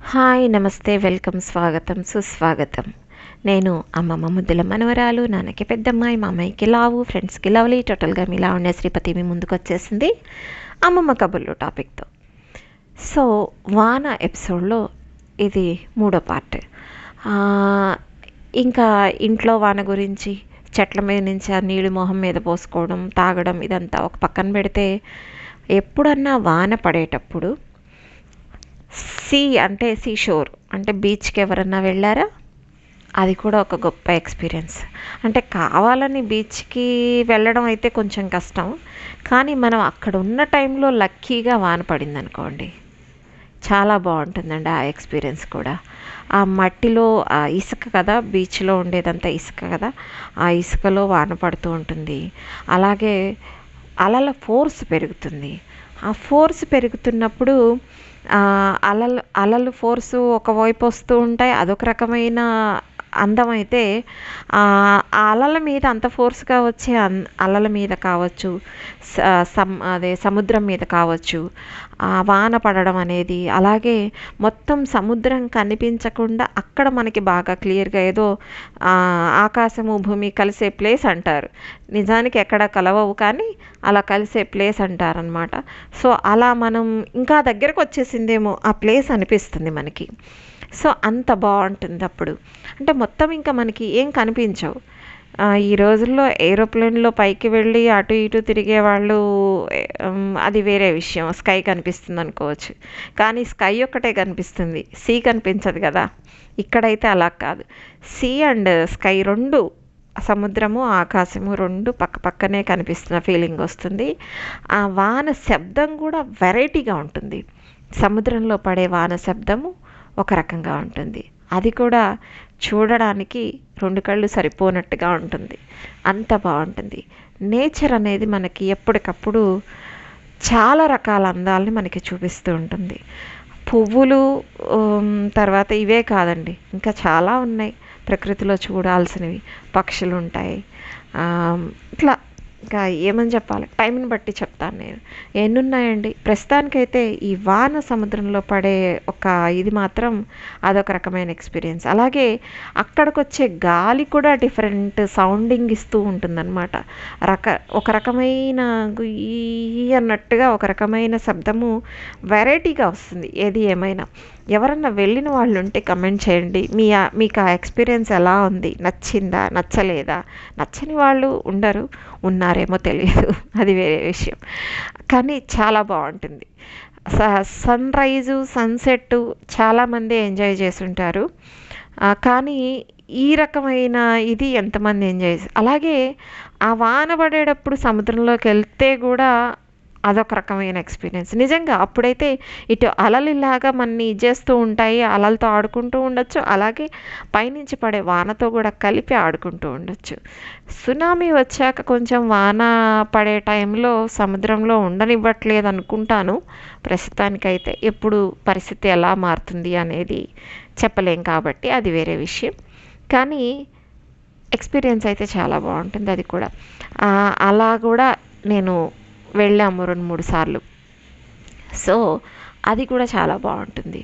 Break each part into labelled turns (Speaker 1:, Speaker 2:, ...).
Speaker 1: Hi నమస్తే welcome స్వాగతం సుస్వాగతం. నేను అమ్మమ్మ ముద్దుల మనవరాలు నాన్నకి పెద్దమ్మాయి మా అమ్మాయికి లావు ఫ్రెండ్స్కి లవ్లీ టోటల్గా మీ లావణ్య శ్రీపతి మీ ముందుకు వచ్చేసింది. అమ్మమ్మ కబుర్లు టాపిక్తో. సో వాన ఎపిసోడ్లో ఇది మూడో పార్ట్. ఇంకా ఇంట్లో వాన గురించి చెట్ల మీద నుంచి ఆ నీళ్ళు మొహం మీద పోసుకోవడం తాగడం ఇదంతా ఒక పక్కన పెడితే ఎప్పుడన్నా వాన పడేటప్పుడు సీ అంటే సీ షోర్. అంటే బీచ్కి ఎవరన్నా వెళ్ళారా? అది కూడా ఒక గొప్ప ఎక్స్పీరియన్స్. అంటే కావాలని బీచ్కి వెళ్ళడం అయితే కొంచెం కష్టం. కానీ మనం అక్కడ ఉన్న టైంలో లక్కీగా వాన పడింది అనుకోండి చాలా బాగుంటుందండి ఆ ఎక్స్పీరియన్స్ కూడా. ఆ మట్టిలో ఆ ఇసుక కదా బీచ్లో ఉండేదంతా ఇసుక కదా ఆ ఇసుకలో వాన పడుతూ ఉంటుంది. అలాగే అలల ఫోర్స్ పెరుగుతుంది. ఆ ఫోర్స్ పెరుగుతున్నప్పుడు అలలు అలలు ఫోర్సు ఒకవైపు వస్తూ ఉంటాయి అదొక రకమైన అందం అయితే ఆ అలల మీద అంత ఫోర్స్గా వచ్చే అలల మీద కావచ్చు సమ్ అదే సముద్రం మీద కావచ్చు ఆ వాన పడడం అనేది. అలాగే మొత్తం సముద్రం కనిపించకుండా అక్కడ మనకి బాగా క్లియర్గా ఏదో ఆకాశము భూమి కలిసే ప్లేస్ అంటారు. నిజానికి ఎక్కడ కలవవు కానీ అలా కలిసే ప్లేస్ అంటారనమాట సో అలా మనం ఇంకా దగ్గరకు వచ్చేసిందేమో ఆ ప్లేస్ అనిపిస్తుంది మనకి. సో అంత బాగుంటుంది అప్పుడు. అంటే మొత్తం ఇంకా మనకి ఏం కనిపించవు. ఈ రోజుల్లో ఏరోప్లేన్లో పైకి వెళ్ళి అటు ఇటు తిరిగే వాళ్ళు అది వేరే విషయం. స్కై కనిపిస్తుంది అనుకోవచ్చు. కానీ స్కై ఒక్కటే కనిపిస్తుంది. సీ కనిపించదు కదా. ఇక్కడైతే అలా కాదు. సీ అండ్ స్కై రెండు సముద్రము ఆకాశము రెండు పక్క పక్కనే కనిపిస్తున్న ఫీలింగ్ వస్తుంది. ఆ వాన శబ్దం కూడా వెరైటీగా ఉంటుంది. సముద్రంలో పడే వాన శబ్దము ఒక రకంగా ఉంటుంది. అది కూడా చూడడానికి రెండు కళ్ళు సరిపోనట్టుగా ఉంటుంది. అంత బాగుంటుంది. నేచర్ అనేది మనకి ఎప్పటికప్పుడు చాలా రకాల అందాలని మనకి చూపిస్తూ ఉంటుంది. పువ్వులు తర్వాత ఇవే కాదండి. ఇంకా చాలా ఉన్నాయి. ప్రకృతిలో చూడాల్సినవి పక్షులు ఉంటాయి ఇట్లా ఇంకా ఏమని చెప్పాలి? టైంని బట్టి చెప్తాను నేను. ఎన్నున్నాయండి? ప్రస్తుతానికైతే ఈ వాన సముద్రంలో పడే ఒక ఇది మాత్రం అదొక రకమైన ఎక్స్పీరియన్స్. అలాగే అక్కడికి వచ్చే గాలి కూడా డిఫరెంట్ సౌండింగ్ ఇస్తూ ఉంటుందన్నమాట. రక ఒక రకమైన ఈ అన్నట్టుగా ఒక రకమైన శబ్దము వెరైటీగా వస్తుంది. ఏది ఏమైనా. ఎవరన్నా వెళ్ళిన వాళ్ళు ఉంటే కమెంట్ చేయండి. మీ మీకు ఆ ఎక్స్పీరియన్స్ ఎలా ఉంది? నచ్చిందా? నచ్చలేదా? నచ్చని వాళ్ళు ఉండరు. ఉన్నారేమో తెలియదు. అది వేరే విషయం. కానీ చాలా బాగుంటుంది. సన్ రైజు సన్సెట్ చాలామంది ఎంజాయ్ చేస్తుంటారు. కానీ ఈ రకమైన ఇది ఎంతమంది ఎంజాయ్ అలాగే ఆ వాన పడేటప్పుడు సముద్రంలోకి వెళ్తే కూడా అదొక రకమైన ఎక్స్పీరియన్స్. నిజంగా అప్పుడైతే ఇటు అలలిలాగా మనని చేస్తూ ఉంటాయి అలలతో ఆడుకుంటూ ఉండొచ్చు అలాగే పైనుంచి పడే వానతో కూడా కలిపి ఆడుకుంటూ ఉండొచ్చు. సునామీ వచ్చాక కొంచెం వాన పడే టైంలో సముద్రంలో ఉండనివ్వట్లేదు అనుకుంటాను. ప్రస్తుతానికైతే ఎప్పుడు పరిస్థితి ఎలా మారుతుంది అనేది చెప్పలేం కాబట్టి అది వేరే విషయం. కానీ ఎక్స్పీరియన్స్ అయితే చాలా బాగుంటుంది అది కూడా. అలా కూడా నేను వెళ్ళాము రెండు మూడు సార్లు. సో అది కూడా చాలా బాగుంటుంది.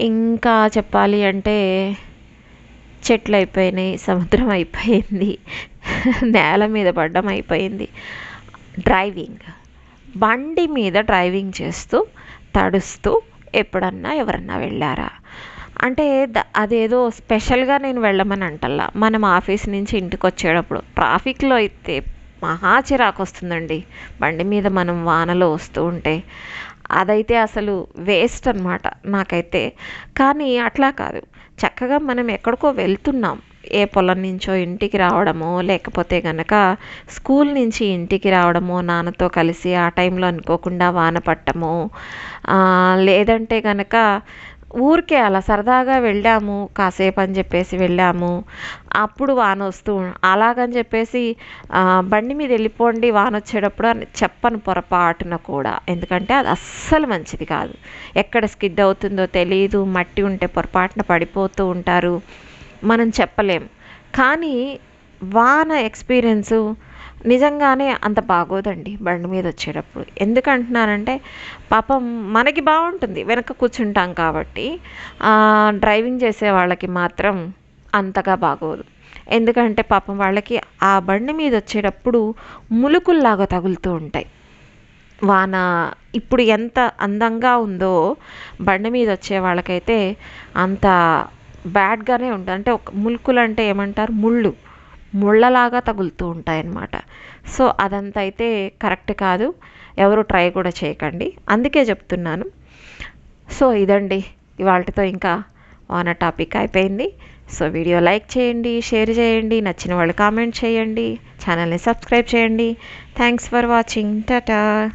Speaker 1: ఇంకా చెప్పాలి అంటే చెట్లు అయిపోయినాయి సముద్రం అయిపోయింది నేల మీద పడ్డం అయిపోయింది. డ్రైవింగ్. బండి మీద డ్రైవింగ్ చేస్తూ తడుస్తూ ఎప్పుడన్నా ఎవరన్నా వెళ్ళారా? అంటే అదేదో స్పెషల్గా నేను వెళ్ళమని అంటల్లా. మనం ఆఫీస్ నుంచి ఇంటికి వచ్చేటప్పుడు ట్రాఫిక్లో అయితే మహా చిరాకు వస్తుందండి బండి మీద మనం వానలో వస్తూ ఉంటే అదైతే అసలు వేస్ట్ అనమాట నాకైతే. కానీ అట్లా కాదు. చక్కగా మనం ఎక్కడికో వెళ్తున్నాం. ఏ పొలం నుంచో ఇంటికి రావడమో లేకపోతే గనక స్కూల్ నుంచి ఇంటికి రావడమో నాన్నతో కలిసి ఆ టైంలో అనుకోకుండా వాన పట్టము లేదంటే గనక ఊరికే అలా సరదాగా వెళ్ళాము కాసేపు అని చెప్పేసి వెళ్ళాము. అప్పుడు వాన వస్తూ అలాగని చెప్పేసి బండి మీద వెళ్ళిపోండి వాన వచ్చేటప్పుడు అని చెప్పను పొరపాటున కూడా. ఎందుకంటే అది అస్సలు మంచిది కాదు. ఎక్కడ స్కిడ్ అవుతుందో తెలియదు మట్టి ఉంటే పొరపాటున పడిపోతూ ఉంటారు. మనం చెప్పలేం. కానీ వాన ఎక్స్పీరియన్సు నిజంగానే అంత బాగోదండి బండి మీద వచ్చేటప్పుడు. ఎందుకంటున్నానంటే పాపం మనకి బాగుంటుంది. వెనక కూర్చుంటాం కాబట్టి డ్రైవింగ్ చేసే వాళ్ళకి మాత్రం అంతగా బాగోదు. ఎందుకంటే పాపం వాళ్ళకి ఆ బండి మీద వచ్చేటప్పుడు ములుకుల్లాగా తగులుతూ ఉంటాయి. వాన ఇప్పుడు ఎంత అందంగా ఉందో బండి మీద వచ్చే వాళ్ళకైతే అంత బ్యాడ్గానే ఉంటుంది. అంటే ఒక ములుకులు అంటే ఏమంటారు? ముళ్ళు. ముళ్ళలాగా తగులుతూ ఉంటాయన్నమాట. సో అదంతా అయితే కరెక్ట్ కాదు. ఎవరు ట్రై కూడా చేయకండి. అందుకే చెప్తున్నాను. సో ఇదండి. ఇవాళతో ఇంకా వాన టాపిక్ అయిపోయింది. సో వీడియో లైక్ చేయండి షేర్ చేయండి నచ్చిన వాళ్ళు కామెంట్ చేయండి ఛానల్ని సబ్స్క్రైబ్ చేయండి. Thanks for watching Tata